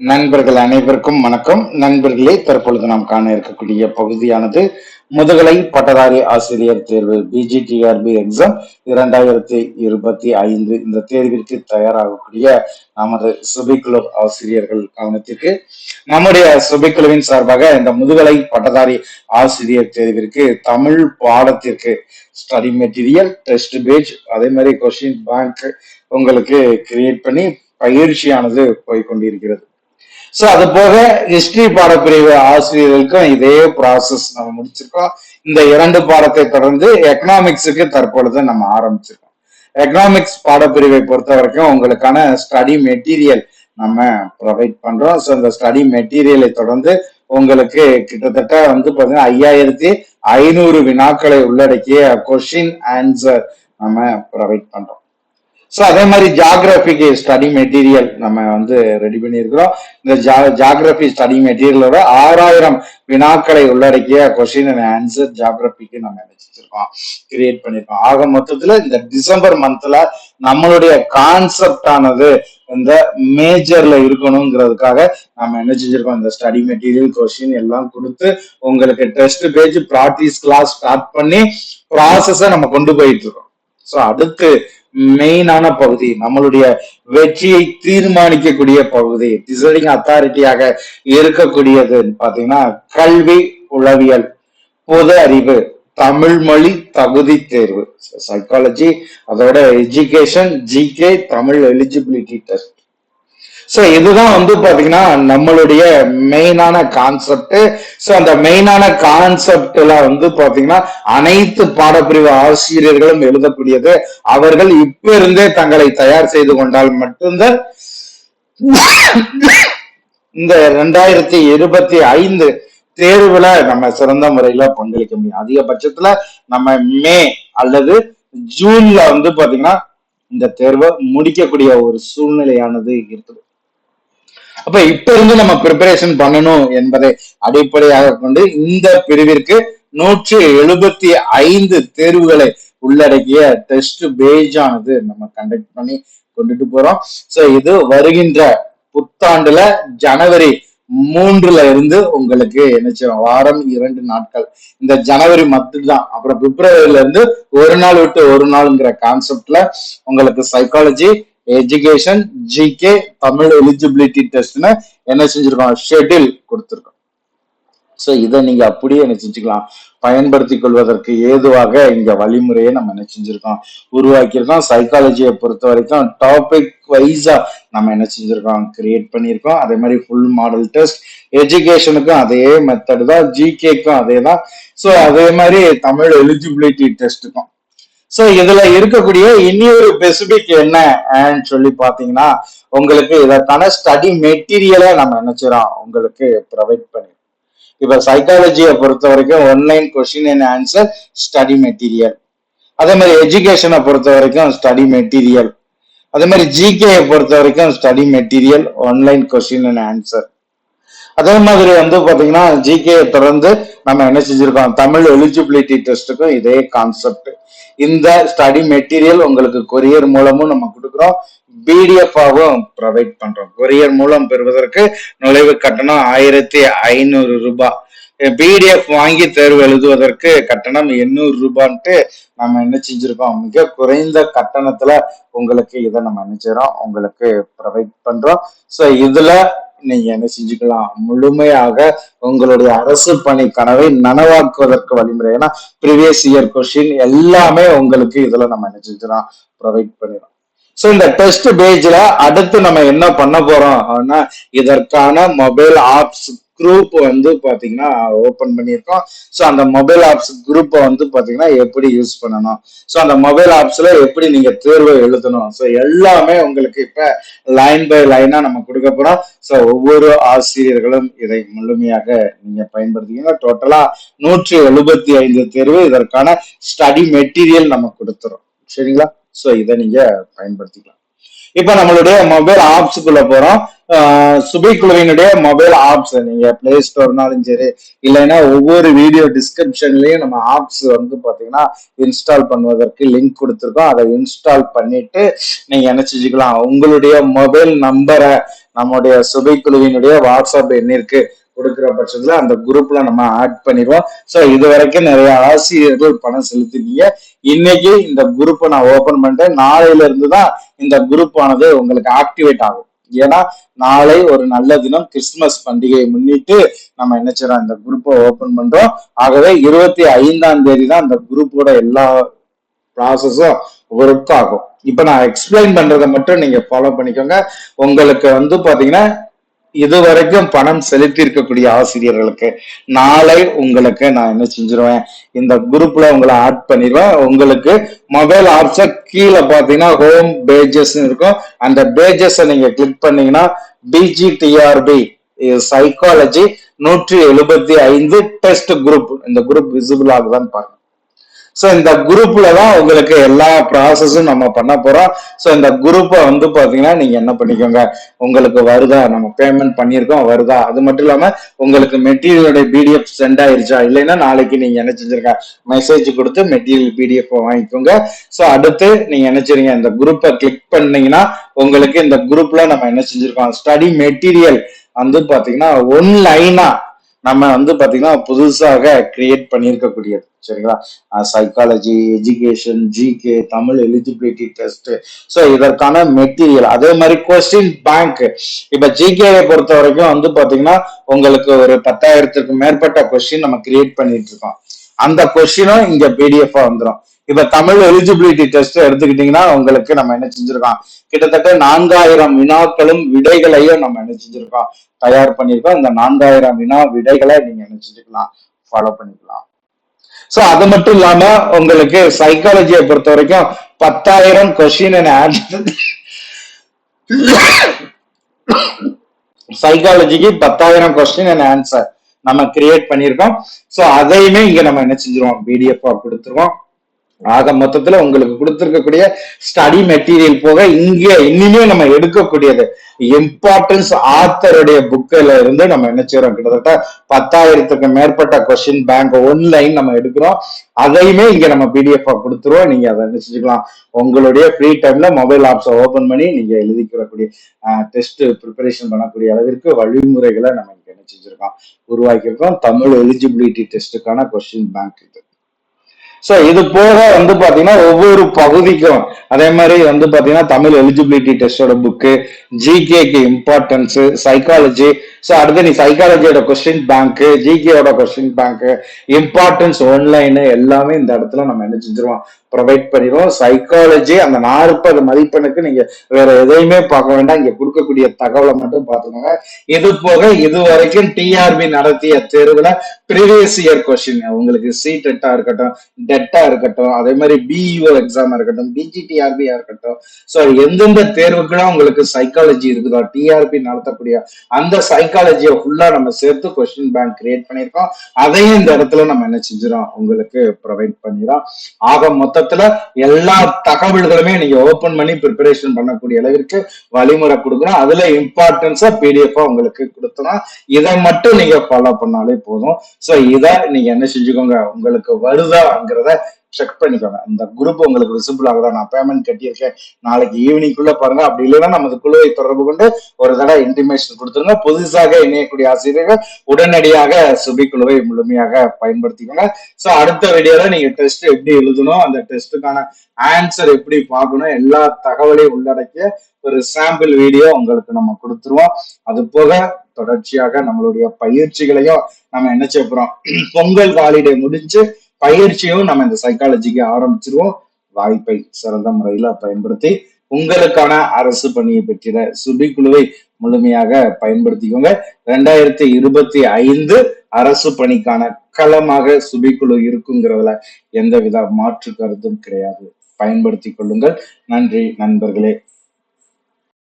நண்பர்கள் அனைவருக்கும் வணக்கம். நண்பர்களே தற்பொழுது நாம் காண இருக்கக்கூடிய பகுதியானது முதுகலை பட்டதாரி ஆசிரியர் தேர்வு பிஜிடிஆர்பி எக்ஸாம் இரண்டாயிரத்தி இருபத்தி ஐந்து. இந்த தேர்விற்கு தயாராகக்கூடிய நமது சுபிக்குழு ஆசிரியர்கள் கவனத்திற்கு நம்முடைய சுபிக்குழுவின் சார்பாக இந்த முதுகலை பட்டதாரி ஆசிரியர் தேர்விற்கு தமிழ் பாடத்திற்கு ஸ்டடி மெட்டீரியல் டெஸ்ட் பேஜ் அதே மாதிரி கொஸ்டின் பேங்க் உங்களுக்கு கிரியேட் பண்ணி பயிற்சியானது போய்கொண்டிருக்கிறது சோ அது போக ஹிஸ்டரி பாடப்பிரிவு ஆசிரியர்களுக்கும் இதே ப்ராசஸ் நம்ம முடிச்சிருக்கோம். இந்த இரண்டு பாடத்தை தொடர்ந்து எக்கனாமிக்ஸுக்கு தற்பொழுது நம்ம ஆரம்பிச்சிருக்கோம். எக்கனாமிக்ஸ் பாடப்பிரிவை பொறுத்த வரைக்கும் உங்களுக்கான ஸ்டடி மெட்டீரியல் நம்ம ப்ரொவைட் பண்றோம். ஸோ இந்த ஸ்டடி மெட்டீரியலை தொடர்ந்து உங்களுக்கு கிட்டத்தட்ட வந்து பார்த்தீங்கன்னா ஐயாயிரத்தி ஐநூறு வினாக்களை உள்ளடக்கிய கொஷின் ஆன்சர் நம்ம ப்ரொவைட் பண்றோம். ஸோ அதே மாதிரி ஜாகிரபிக்கு ஸ்டடி மெட்டீரியல் நம்ம வந்து ரெடி பண்ணியிருக்கிறோம். இந்த ஜா ஜாகிரபி ஸ்டடி மெட்டீரியலோட ஆறாயிரம் வினாக்களை உள்ளடக்கிய கொஸ்டின் அண்ட் ஆன்சர் ஜாகிரபிக்கு நம்ம வச்சிருக்கோம். கிரியேட் பண்ணியிருக்கோம். ஆக மொத்தத்தில் இந்த டிசம்பர் மந்த்ல நம்மளுடைய கான்செப்ட் ஆனது இந்த மேஜர்ல இருக்கணுங்கிறதுக்காக நம்ம என்ன செஞ்சிருக்கோம்? இந்த ஸ்டடி மெட்டீரியல் கொஸ்டின் எல்லாம் கொடுத்து உங்களுக்கு test page practice class start பண்ணி ப்ராசஸை நம்ம கொண்டு போயிட்டு இருக்கோம். ஸோ அடுத்து மெயினான பகுதி நம்மளுடைய வெற்றியை தீர்மானிக்கக்கூடிய பகுதி டிசைடிங் அத்தாரிட்டியாக இருக்கக்கூடியது பாத்தீங்கன்னா கல்வி உளவியல் பொது அறிவு தமிழ் மொழி தகுதி தேர்வு. சைக்காலஜி அதோட education GK Tamil eligibility test so இதுதான் வந்து பாத்தீங்கன்னா நம்மளுடைய மெயினான கான்செப்ட் ஸோ அந்த மெயினான கான்செப்ட்ல வந்து பாத்தீங்கன்னா அனைத்து பாடப்பிரிவு ஆசிரியர்களும் எழுதக்கூடியது. அவர்கள் இப்ப இருந்தே தங்களை தயார் செய்து கொண்டால் மட்டும்தான் இந்த ரெண்டாயிரத்தி இருபத்தி ஐந்து தேர்வுல நம்ம சிறந்த முறையில பங்களிக்க முடியும். அதிகபட்சத்துல நம்ம மே அல்லது ஜூன்ல வந்து பாத்தீங்கன்னா இந்த தேர்வை முடிக்கக்கூடிய ஒரு சூழ்நிலையானது இருக்குது. அப்ப இப்ப இருந்து நம்ம ப்ரிப்பரேஷன் பண்ணணும் என்பதை அடிப்படையாக கொண்டு இந்த பிரிவிற்கு நூற்றி எழுபத்தி ஐந்து தேர்வுகளை உள்ளடக்கிய டெஸ்ட் பேஜ் ஆனது நம்ம கண்டக்ட் பண்ணி கொண்டுட்டு போறோம். சோ இது வருகின்ற புத்தாண்டுல ஜனவரி மூன்றுல இருந்து உங்களுக்கு என்ன செய்யும் வாரம் இரண்டு நாட்கள். இந்த ஜனவரி மட்டும்தான். அப்புறம் பிப்ரவரியில இருந்து ஒரு நாள் விட்டு ஒரு நாளுங்கிற கான்செப்ட்ல உங்களுக்கு psychology education GK Tamil eligibility டெஸ்ட்னு என்ன செஞ்சிருக்கோம்? ஷெட்யூல் கொடுத்துருக்கோம். ஸோ இதை நீங்க அப்படியே என்ன செஞ்சுக்கலாம். பயன்படுத்தி கொள்வதற்கு ஏதுவாக இங்க வழிமுறையை நம்ம என்ன செஞ்சிருக்கோம்? உருவாக்கியிருக்கோம். சைக்காலஜியை பொறுத்த வரைக்கும் டாபிக் வைஸா நம்ம என்ன செஞ்சிருக்கோம்? கிரியேட் பண்ணியிருக்கோம். அதே மாதிரி ஃபுல் மாடல் டெஸ்ட் எஜுகேஷனுக்கும் அதே மெத்தட் தான். ஜிகேக்கும் அதே தான். ஸோ அதே மாதிரி தமிழ் எலிஜிபிலிட்டி டெஸ்ட்டுக்கும் சோ இதுல இருக்கக்கூடிய இன்னொரு ஸ்பெசிபிக் என்ன? சொல்லி பாத்தீங்கன்னா உங்களுக்கு இதற்கான ஸ்டடி மெட்டீரியலை நம்ம என்ன செய்யறோம்? உங்களுக்கு ப்ரொவைட் பண்ணி இப்ப சைக்காலஜியை பொறுத்த வரைக்கும் online question and answer study material அதே மாதிரி எஜுகேஷனை பொறுத்த வரைக்கும் ஸ்டடி மெட்டீரியல் அதே மாதிரி ஜிகேயை பொறுத்த வரைக்கும் study material online question and answer அதே மாதிரி வந்து பாத்தீங்கன்னா ஜிகே தொடர்ந்து நம்ம என்ன செஞ்சிருக்கோம்? தமிழ் எலிஜிபிலிட்டி டெஸ்ட்டுக்கும் இதே கான்செப்ட் இந்த ஸ்டடி மெட்டீரியல் உங்களுக்கு கொரியர் மூலமும் நம்ம கொடுக்குறோம். பிடிஎஃப்பாகவும் ப்ரொவைட் பண்றோம். கொரியர் மூலம் பெறுவதற்கு நுழைவு கட்டணம் ஆயிரத்தி ஐநூறு ரூபாய் பிடிஎஃப் வாங்கி தேர்வு எழுதுவதற்கு கட்டணம் எண்ணூறு ரூபான்ட்டு நம்ம என்ன செஞ்சிருக்கோம்? மிக குறைந்த கட்டணத்துல உங்களுக்கு இதை நம்ம நினைச்சிடறோம் உங்களுக்கு ப்ரொவைட் பண்றோம். ஸோ இதுல நீங்க என்ன செஞ்சுக்கலாம்? முழுமையாக உங்களுடைய அரசு பணி கனவை நனவாக்குவதற்கு வழிமுறை. ஏன்னா ப்ரீவியஸ் இயர் கொஸ்டின் எல்லாமே உங்களுக்கு இதுல நம்ம என்ன செஞ்சிடலாம்? ப்ரொவைட் பண்ணிடலாம். ஸோ இந்த டெஸ்ட் பேஜ்ல அடுத்து நம்ம என்ன பண்ண போறோம் அப்படின்னா இதற்கான மொபைல் ஆப்ஸ் குரூப் வந்து பாத்தீங்கன்னா ஓபன் பண்ணியிருக்கோம். ஸோ அந்த மொபைல் ஆப்ஸ் குரூப்பை வந்து பாத்தீங்கன்னா எப்படி யூஸ் பண்ணணும்? ஸோ அந்த மொபைல் ஆப்ஸ்ல எப்படி நீங்க தேர்வு எழுதணும்? ஸோ எல்லாமே உங்களுக்கு இப்ப லைன் பை லைனா நம்ம கொடுக்க போறோம். ஸோ ஒவ்வொரு ஆசிரியர்களும் இதை முழுமையாக நீங்க பயன்படுத்திங்கன்னா டோட்டலா நூற்றி எழுபத்தி ஐந்து தேர்வு இதற்கான ஸ்டடி மெட்டீரியல் நம்ம கொடுத்துறோம். சரிங்களா? ஸோ இதை நீங்க பயன்படுத்திக்கலாம். இப்ப நம்மளுடைய மொபைல் ஆப்ஸுக்குள்ள போறோம். சுபை குழுவினுடைய மொபைல் ஆப்ஸ் நீங்க பிளே ஸ்டோர்னாலும் சரி இல்லைன்னா ஒவ்வொரு வீடியோ டிஸ்கிரிப்ஷன்லயும் நம்ம ஆப்ஸ் வந்து பாத்தீங்கன்னா இன்ஸ்டால் பண்ணுவதற்கு லிங்க் கொடுத்துருக்கோம். அதை இன்ஸ்டால் பண்ணிட்டு நீங்க என்ன செஞ்சுக்கலாம்? உங்களுடைய மொபைல் நம்பரை நம்முடைய சுபை குழுவினுடைய வாட்ஸ்அப் எண்ணிற்கு கொடுக்குற பட்சத்துல அந்த குரூப்ல நம்ம ஆட் பண்ணிடுவோம். ஸோ இது வரைக்கும் நிறைய ஆசிரியர்கள் பணம் செலுத்தினீங்க இன்னைக்கு இந்த குரூப்பை நான் ஓபன் பண்ணிட்டேன். நாளையில இருந்து தான் இந்த குரூப் ஆனது உங்களுக்கு ஆக்டிவேட் ஆகும். ஏன்னா நாளை ஒரு நல்ல தினம் கிறிஸ்துமஸ் பண்டிகையை முன்னிட்டு நம்ம என்ன செய்யறோம் இந்த குரூப்பை ஓபன் பண்றோம். ஆகவே இருபத்தி ஐந்தாம் தேதி தான் இந்த குரூப்போட எல்லா ப்ராசஸும் ஒர்க் ஆகும். இப்ப நான் எக்ஸ்பிளைன் பண்றதை மட்டும் நீங்க ஃபாலோ பண்ணிக்கோங்க. உங்களுக்கு வந்து பாத்தீங்கன்னா இது வரைக்கும் பணம் செலுத்தி இருக்கக்கூடிய ஆசிரியர்களுக்கு நாளை உங்களுக்கு நான் என்ன செஞ்சிருவேன்? இந்த குரூப்ல உங்களை ஆட் பண்ணிடுவேன் உங்களுக்கு மொபைல் ஆப்ஸ கீழே பாத்தீங்கன்னா ஹோம் பேஜஸ் இருக்கும். அந்த பேஜஸ் நீங்க கிளிக் பண்ணீங்கன்னா பிஜிடிஆர்பி சைக்காலஜி நூற்றி எழுபத்தி ஐந்து டெஸ்ட் குரூப் இந்த குரூப் விசிபிள் ஆகுதான்னு பாருங்க. ஸோ இந்த குரூப்ல தான் உங்களுக்கு எல்லா ப்ராசஸும் நம்ம பண்ண போறோம். ஸோ இந்த குரூப்பை வந்து பாத்தீங்கன்னா நீங்க என்ன பண்ணிக்கோங்க? உங்களுக்கு வருதா? நம்ம பேமெண்ட் பண்ணியிருக்கோம் வருதா? அது மட்டும் இல்லாம உங்களுக்கு மெட்டீரியலோட பிடிஎஃப் சென்ட் ஆயிருச்சா? இல்லைன்னா நாளைக்கு நீங்க என்ன செஞ்சிருக்க? மெசேஜ் கொடுத்து மெட்டீரியல் பிடிஎஃப் வாங்கிக்கோங்க. ஸோ அடுத்து நீங்க என்ன இந்த குரூப்பை கிளிக் பண்ணீங்கன்னா உங்களுக்கு இந்த குரூப்ல நம்ம என்ன செஞ்சிருக்கோம்? ஸ்டடி மெட்டீரியல் வந்து பாத்தீங்கன்னா ஒன் லைனா நம்ம வந்து பாத்தீங்கன்னா புதுசாக கிரியேட் பண்ணியிருக்கக்கூடியது. சரிங்களா? Psychology education GK Tamil eligibility test so இதற்கான மெட்டீரியல் அதே மாதிரி கொஸ்டின் பேங்க் இப்ப ஜிகேவை பொறுத்த வரைக்கும் வந்து பாத்தீங்கன்னா உங்களுக்கு ஒரு பத்தாயிரத்துக்கு மேற்பட்ட கொஸ்டின் நம்ம கிரியேட் பண்ணிட்டு இருக்கோம். அந்த கொஸ்டினும் இங்க பிடிஎஃபா வந்துடும் இப்ப தமிழ் எலிஜிபிலிட்டி டெஸ்ட் எடுத்துக்கிட்டீங்கன்னா உங்களுக்கு நம்ம என்ன செஞ்சிருக்கோம்? கிட்டத்தட்ட நான்காயிரம் வினாக்களும் விடைகளையும் நம்ம என்ன செஞ்சிருக்கோம்? தயார் பண்ணியிருக்கோம் இந்த நான்காயிரம் வினா விடைகளை நீங்க என்ன செஞ்சுக்கலாம்? ஃபாலோ பண்ணிக்கலாம். சோ அது மட்டும் இல்லாம உங்களுக்கு சைக்காலஜியை பொறுத்த வரைக்கும் பத்தாயிரம் கொஸ்டின் ஆன்சர் சைக்காலஜிக்கு பத்தாயிரம் கொஸ்டின் அண்ட் ஆன்சர் நம்ம கிரியேட் பண்ணியிருக்கோம் சோ அதையுமே இங்க நம்ம என்ன செஞ்சிருவோம்? பிடிஎஃப் கொடுத்துருவோம். ஆக மொத்தத்துல உங்களுக்கு கொடுத்துருக்கக்கூடிய ஸ்டடி மெட்டீரியல் போக இங்க இனிமே நம்ம எடுக்கக்கூடியது இம்பார்ட்டன்ஸ் ஆத்தருடைய புக்கில இருந்து நம்ம என்ன செய்யறோம் கிட்டத்தட்ட பத்தாயிரத்துக்கு மேற்பட்ட கொஸ்டின் பேங்க் ஒன்லைன் நம்ம எடுக்கிறோம். அதையுமே இங்க நம்ம பிடிஎஃப் கொடுத்துருவோம். நீங்க அதை என்ன உங்களுடைய ஃப்ரீ டைம்ல மொபைல் ஆப்ஸை ஓபன் பண்ணி நீங்க எழுதிக்கிறக்கூடிய டெஸ்ட் ப்ரிப்பரேஷன் பண்ணக்கூடிய அளவிற்கு வழிமுறைகளை நம்ம இங்க நினைச்சிருக்கோம் உருவாக்கியிருக்கோம். தமிழ் எலிஜிபிலிட்டி டெஸ்ட்டுக்கான கொஸ்டின் பேங்க் இது. ஸோ இது போக வந்து பார்த்தீங்கன்னா ஒவ்வொரு பகுதிக்கும் அதே மாதிரி வந்து பார்த்தீங்கன்னா தமிழ் எலிஜிபிலிட்டி டெஸ்டோட புக்கு ஜிகேக்கு இம்பார்ட்டன்ஸு சைக்காலஜி ஸோ அடுத்து நீ சைக்காலஜியோட கொஸ்டின் பேங்க்கு ஜிகேயோட கொஸ்டின் பேங்க்கு இம்பார்ட்டன்ஸ் ஒன்லைனு எல்லாமே இந்த இடத்துல நம்ம என்ன செஞ்சிருவோம்? ப்ரொவைட் பண்ணிடுவோம் சைக்காலஜி அந்த நாற்பது மதிப்பெண்ணுக்கு நீங்க வேற எதையுமே பார்க்க வேண்டாம். இங்க கொடுக்கக்கூடிய தகவலை மட்டும் பார்த்துக்கோங்க. இது போக இது வரைக்கும் டிஆர்பி நடத்திய தேர்வுல ப்ரீவியஸ் இயர் கொஸ்டின் உங்களுக்கு சி டெட்டா இருக்கட்டும் டெட்டா இருக்கட்டும் அதே மாதிரி பிஇஓ எக்ஸாம் இருக்கட்டும் பிஜிடிஆர்பியா இருக்கட்டும். ஸோ எந்தெந்த தேர்வுக்கெல்லாம் உங்களுக்கு சைக்காலஜி இருக்குதோ டிஆர்பி நடத்தக்கூடிய அந்த சைக்காலஜியை ஃபுல்லா நம்ம சேர்த்து கொஸ்டின் பேங்க் கிரியேட் பண்ணியிருக்கோம் அதையும் இந்த இடத்துல நம்ம என்ன செஞ்சிடும் உங்களுக்கு ப்ரொவைட் பண்ணிடும் ஆக மொத்தத்துல எல்லா தகவல்களுமே நீங்க ஓபன் பண்ணி ப்ரிப்பரேஷன் பண்ணக்கூடிய அளவிற்கு வழிமுறை கொடுக்கணும். அதுல இம்பார்ட்டன்ஸா பிடிஎஃப் உங்களுக்கு கொடுத்தோம் இதை மட்டும் நீங்க ஃபாலோ பண்ணாலே போதும். சோ இதை நீங்க என்ன செஞ்சுக்கோங்க? உங்களுக்கு வருதாங்கிறத செக் பண்ணிக்கோங்க. இந்த குரூப் உங்களுக்கு விசிபிள் ஆகுதா? நான் பேமெண்ட் கட்டியிருக்கேன். நாளைக்கு ஈவினிங்குள்ள பாருங்க. அப்படி இல்லைன்னா நமது குழுவை தொடர்பு கொண்டு ஒரு தடவை இன்டிமேஷன் கொடுத்துருங்க. புதுசாக இணையக்கூடிய ஆசிரியர்கள் உடனடியாக சுபி குழுவை முழுமையாக பயன்படுத்திக்கோங்க. ஸோ அடுத்த வீடியோல நீங்க டெஸ்ட் எப்படி எழுதணும் அந்த டெஸ்ட்டுக்கான ஆன்சர் எப்படி பார்க்கணும் எல்லா தகவலையும் உள்ளடக்கிய ஒரு சாம்பிள் வீடியோ உங்களுக்கு நம்ம கொடுத்துருவோம். அது போக தொடர்ச்சியாக நம்மளுடைய பயிற்சிகளையும் நம்ம என்ன செய்ய போறோம்? பொங்கல் ஹாலிடே முடிஞ்சு பயிற்சியும் நம்ம இந்த சைக்காலஜிக்கு ஆரம்பிச்சிருவோம். வாய்ப்பை சிறந்த முறையில பயன்படுத்தி உங்களுக்கான அரசு பணியை பெற்றிட சுபி குழுவை முழுமையாக பயன்படுத்திக்கோங்க. ரெண்டாயிரத்தி இருபத்தி ஐந்து அரசு பணிக்கான களமாக சுபிக்குழு இருக்குங்கிறதுல எந்தவித மாற்று கருத்தும் கிடையாது. பயன்படுத்திக் கொள்ளுங்கள். நன்றி நண்பர்களே.